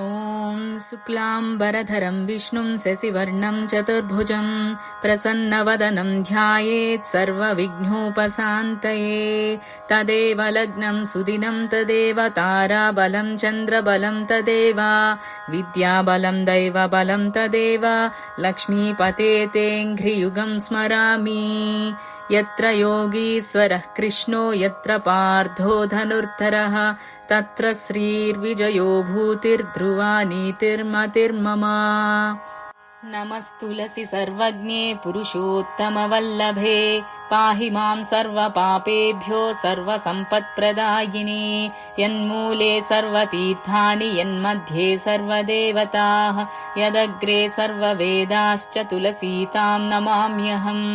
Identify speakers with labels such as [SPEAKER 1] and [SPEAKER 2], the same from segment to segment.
[SPEAKER 1] ॐ शुक्लाम्बरधरं विष्णुं शशिवर्णं चतुर्भुजं प्रसन्नवदनं ध्यायेत् सर्वविघ्नोपशान्तये। तदेव लग्नं सुदिनं तदेव ताराबलं चन्द्रबलं तदेव विद्याबलं दैवबलं तदेव लक्ष्मीपते तेऽङ्घ्रियुगं स्मरामि यत्र योगीश्वरः कृष्णो यत्र पार्थो धनुर्धरः तत्र श्रीर्विजयो भूतिर्ध्रुवा नीतिर्मतिर्मम नमस्तुलसि सर्वज्ञे पुरुषोत्तमवल्लभे पाहि मां सर्वपापेभ्यो सर्वसम्पत्प्रदायिने यन्मूले सर्वतीर्थानि यन्मध्ये सर्वदेवताः यदग्रे सर्ववेदाश्च तुलसीतां नमाम्यहम्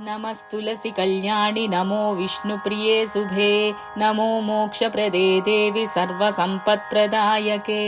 [SPEAKER 1] नमस्तुलसि कल्याणि नमो विष्णुप्रिये शुभे नमो मोक्षप्रदे देवि सर्वसम्पत्प्रदायके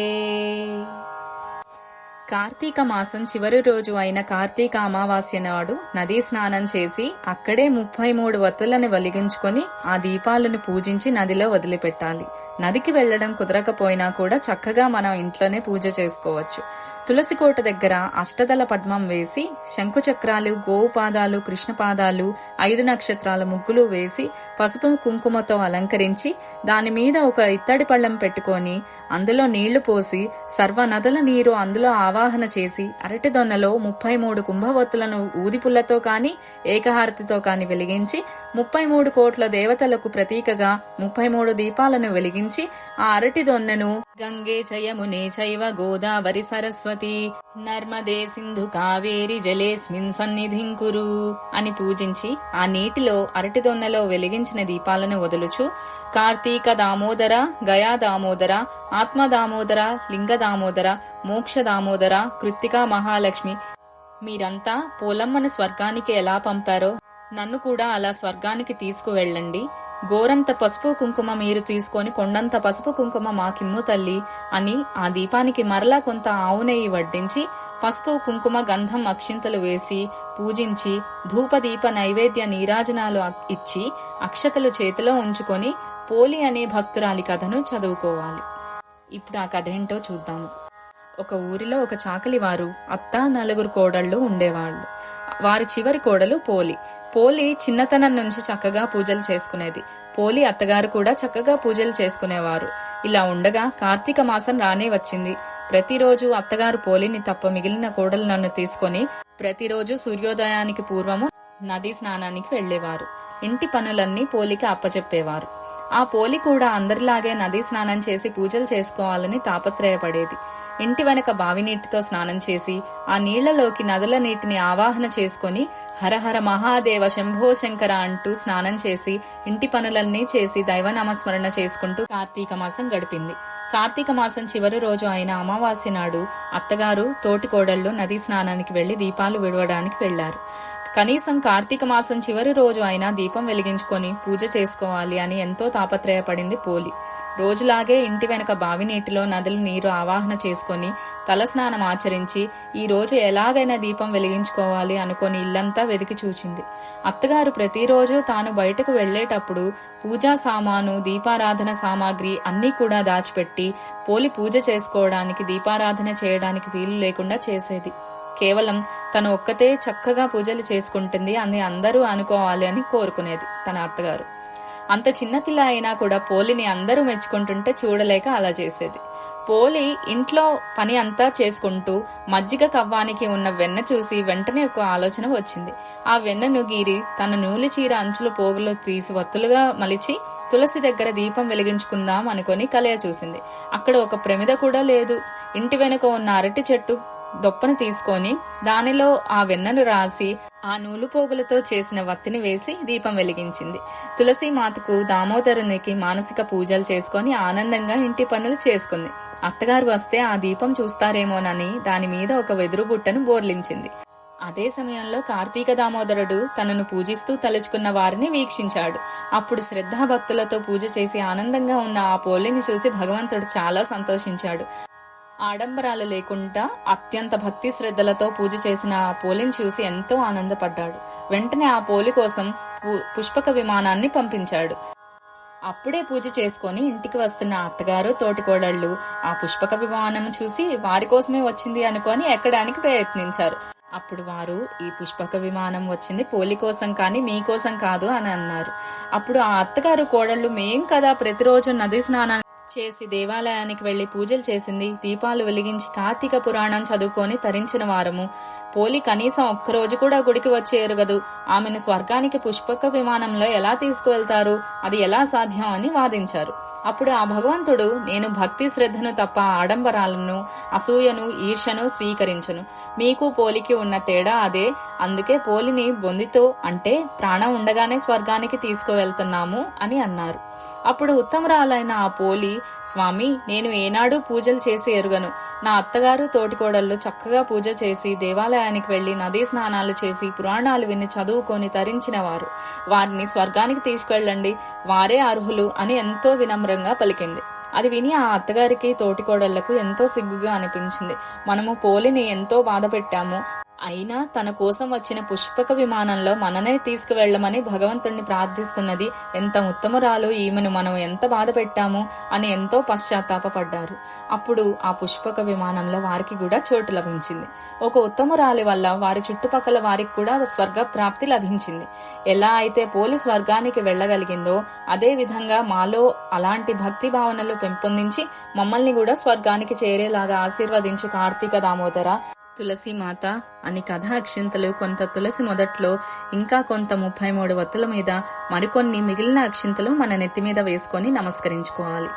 [SPEAKER 1] కార్తీక మాసం చివరి రోజు అయిన కార్తీక అమావాస్య నాడు నదీ స్నానం చేసి అక్కడే ముప్పై మూడు వత్తులను వెలిగించుకొని ఆ దీపాలను పూజించి నదిలో వదిలిపెట్టాలి నదికి వెళ్లడం కుదరకపోయినా కూడా చక్కగా మనం ఇంట్లోనే పూజ చేసుకోవచ్చు తులసి కోట దగ్గర అష్టదల పద్మం వేసి శంఖుచక్రాలు గోవుపాదాలు గోవు పాదాలు కృష్ణ పాదాలు ఐదు నక్షత్రాల ముగ్గులు వేసి పసుపు కుంకుమతో అలంకరించి దాని మీద ఒక ఇత్తడి పళ్ళెం పెట్టుకొని అందులో నీళ్ళు పోసి సర్వ నదుల నీరు అందులో ఆవాహన చేసి అరటి దొన్నలో ముప్పై మూడు కుంభవత్తులను ఊదిపుల్లతో కాని ఏకహారతితో కాని వెలిగించి ముప్పై మూడు కోట్ల దేవతలకు ప్రతీకగా ముప్పై మూడు దీపాలను వెలిగించి ఆ అరటి దొన్నను గంగే చయమునే చైవ గోదావరి సరస్వతి నర్మదే సింధు కావేరి జలేస్మిన్ సన్నిధిం కురు అని పూజించి ఆ నీటిలో అరటి దొన్నలో వెలిగించిన దీపాలను వదులుచు కార్తీక దామోదర గయా దామోదర ఆత్మ దామోదర లింగ దామోదర మోక్ష దామోదర కృత్తికా మహాలక్ష్మి. మీరంతా పోలమ్మను స్వర్గానికి ఎలా పంపారో నన్ను కూడా అలా స్వర్గానికి తీసుకువెళ్ళండి. గోరంత పసుపు కుంకుమ మీరు తీసుకొని కొండంత పసుపు కుంకుమ మాకిమ్ము తల్లి అని ఆ దీపానికి మరలా కొంత ఆవు నెయ్యి వడ్డించి పసుపు కుంకుమ గంధం అక్షింతలు వేసి పూజించి ధూపదీప నైవేద్య నీరాజనాలు ఇచ్చి అక్షతలు చేతిలో ఉంచుకొని పోలి అనే భక్తురాలి కథను చదువుకోవాలి. ఇప్పుడు ఆ కథ ఏంటో చూద్దాము. ఒక ఊరిలో ఒక చాకలి వారు అత్త నలుగురు కోడళ్ళు ఉండేవాళ్ళు. వారి చివరి కోడలు పోలి. పోలి చిన్నతనం నుంచి చక్కగా పూజలు చేసుకునేది. పోలి అత్తగారు కూడా చక్కగా పూజలు చేసుకునేవారు. ఇలా ఉండగా కార్తీక మాసం రానే వచ్చింది. ప్రతిరోజు అత్తగారు పోలిని తప్ప మిగిలిన కోడలు నన్ను తీసుకొని ప్రతిరోజు సూర్యోదయానికి పూర్వము నదీ స్నానానికి వెళ్ళేవారు ఇంటి పనులన్నీ పోలికి అప్పచెప్పేవారు ఆ పోలి కూడా అందరిలాగే నదీ స్నానం చేసి పూజలు చేసుకోవాలని తాపత్రయపడేది. ఇంటి వెనక బావి నీటితో స్నానం చేసి ఆ నీళ్ళలోకి నదుల నీటిని ఆవాహన చేసుకొని హరహర మహాదేవ శంభో శంకర అంటూ స్నానం చేసి ఇంటి పనులన్నీ చేసి దైవ నమస్మరణ చేసుకుంటూ కార్తీక మాసం గడిపింది. కార్తీక మాసం చివరి రోజు అయిన అమావాస్య నాడు అత్తగారు తోటికోడళ్ళు నదీ స్నానానికి వెళ్ళి దీపాలు విడవడానికి వెళ్ళారు కనీసం కార్తీక మాసం చివరి రోజు అయినా దీపం వెలిగించుకొని పూజ చేసుకోవాలి అని ఎంతో తాపత్రయపడింది పోలి. రోజులాగే ఇంటి వెనక బావి నీటిలో నదులు నీరు ఆవాహన చేసుకొని తలస్నానం ఆచరించి ఈ రోజు ఎలాగైనా దీపం వెలిగించుకోవాలి అనుకొని ఇల్లంతా వెతికి చూచింది. అత్తగారు ప్రతిరోజు తాను బయటకు వెళ్ళేటప్పుడు పూజా సామాను దీపారాధన సామాగ్రి అన్నీ కూడా దాచిపెట్టి పోలి పూజ చేసుకోవడానికి దీపారాధన చేయడానికి వీలు లేకుండా చేసేది. కేవలం తను ఒక్కతే చక్కగా పూజలు చేసుకుంటుంది అని అందరూ అనుకోవాలి అని కోరుకునేది తన అత్తగారు. అంత చిన్నపిల్ల అయినా కూడా పోలిని అందరూ మెచ్చుకుంటుంటే చూడలేక అలా చేసేది. పోలి ఇంట్లో పని అంతా చేసుకుంటూ మజ్జిగ కవ్వానికి ఉన్న వెన్న చూసి వెంటనే ఒక ఆలోచన వచ్చింది. ఆ వెన్నను గీరి తన నూలి చీర అంచులు పోగులో తీసి వత్తులుగా మలిచి తులసి దగ్గర దీపం వెలిగించుకుందాం అనుకొని కలయ చూసింది. అక్కడ ఒక ప్రమిద కూడా లేదు. ఇంటి వెనుక ఉన్న అరటి చెట్టు దొప్పను తీసుకొని దానిలో ఆ వెన్నను రాసి ఆ నూలు పోగులతో చేసిన వత్తిని వేసి దీపం వెలిగించింది. తులసి మాతకు దామోదరునికి మానసిక పూజలు చేసుకొని ఆనందంగా ఇంటి పనులు చేసుకుంది. అత్తగారు వస్తే ఆ దీపం చూస్తారేమోనని దాని మీద ఒక వెదురు బుట్టను బోర్లించింది. అదే సమయంలో కార్తీక దామోదరుడు తనను పూజిస్తూ తలుచుకున్న వారిని వీక్షించాడు. అప్పుడు శ్రద్ధాభక్తులతో పూజ చేసి ఆనందంగా ఉన్న ఆ పోలిని చూసి భగవంతుడు చాలా సంతోషించాడు. ఆడంబరాలు లేకుండా అత్యంత భక్తి శ్రద్ధలతో పూజ చేసిన ఆ పోలిని చూసి ఎంతో ఆనందపడ్డాడు. వెంటనే ఆ పోలి కోసం పుష్పక విమానాన్ని పంపించాడు. అప్పుడే పూజ చేసుకొని ఇంటికి వస్తున్న అత్తగారు తోటికోడళ్ళు ఆ పుష్పక విమానం చూసి వారి కోసమే వచ్చింది అనుకొని ఎక్కడానికి ప్రయత్నించారు. అప్పుడు వారు ఈ పుష్పక విమానం వచ్చింది పోలి కోసం కానీ మీకోసం కాదు అని అన్నారు. అప్పుడు ఆ అత్తగారు కోడళ్ళు మేం కదా ప్రతిరోజు నది స్నానం చేసి దేవాలయానికి వెళ్ళి పూజలు చేసింది. దీపాలు వెలిగించి కార్తీక పురాణం చదువుకొని తరించిన వారము. పోలి కనీసం ఒక్కరోజు కూడా గుడికి వచ్చి ఎరుగదు. ఆమెను స్వర్గానికి పుష్పక విమానంలో ఎలా తీసుకువెళ్తారు? అది ఎలా సాధ్యం అని వాదించారు. అప్పుడు ఆ భగవంతుడు నేను భక్తి శ్రద్ధను తప్ప ఆడంబరాలను అసూయను ఈర్షను స్వీకరించను. మీకు పోలికి ఉన్న తేడా అదే. అందుకే పోలిని బొందితో అంటే ప్రాణం ఉండగానే స్వర్గానికి తీసుకువెళ్తున్నాము అని అన్నారు. అప్పుడు ఉత్తమరాలైన ఆ పోలి స్వామి నేను ఏనాడు పూజలు చేసి ఎరుగను. నా అత్తగారు తోటికోడళ్ళు చక్కగా పూజ చేసి దేవాలయానికి వెళ్ళి నదీ స్నానాలు చేసి పురాణాలు విని చదువుకొని తరించిన వారు. వారిని స్వర్గానికి తీసుకెళ్ళండి. వారే అర్హులు అని ఎంతో వినమ్రంగా పలికింది. అది విని ఆ అత్తగారికి తోటికోడళ్ళకు ఎంతో సిగ్గుగా అనిపించింది. మనము పోలిని ఎంతో బాధ పెట్టాము అయినా తన కోసం వచ్చిన పుష్పక విమానంలో మననే తీసుకువెళ్ళమని భగవంతుణ్ణి ప్రార్థిస్తున్నది. ఎంత ఉత్తమరాలు ఈమెను మనం ఎంత బాధ పెట్టాము అని ఎంతో పశ్చాత్తాపపడ్డారు. అప్పుడు ఆ పుష్పక విమానంలో వారికి కూడా చోటు లభించింది. ఒక ఉత్తమురాలి వల్ల వారి చుట్టుపక్కల వారికి కూడా స్వర్గ ప్రాప్తి లభించింది. ఎలా అయితే పోలి స్వర్గానికి వెళ్ళగలిగిందో అదే విధంగా మాలో అలాంటి భక్తి భావనలు పెంపొందించి మమ్మల్ని కూడా స్వర్గానికి చేరేలాగా ఆశీర్వదించు కార్తీక దామోదర. తులసి మాత అని కథ అక్షింతలు కొంత తులసి మొదట్లో ఇంకా కొంత ముప్పై మూడు వత్తుల మీద మరికొన్ని మిగిలిన అక్షింతలు మన నెత్తి మీద వేసుకొని నమస్కరించుకోవాలి.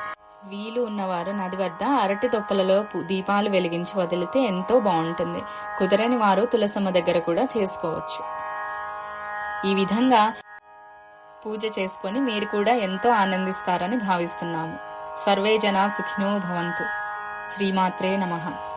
[SPEAKER 1] వీలు ఉన్నవారు నది వద్ద అరటి తొప్పలలో దీపాలు వెలిగించి వదిలితే ఎంతో బాగుంటుంది. కుదరని వారు తులసమ్మ దగ్గర కూడా చేసుకోవచ్చు. ఈ విధంగా పూజ చేసుకొని మీరు కూడా ఎంతో ఆనందిస్తారని భావిస్తున్నాము. సర్వే జనా సుఖినో భవంతు. శ్రీమాత్రే నమః.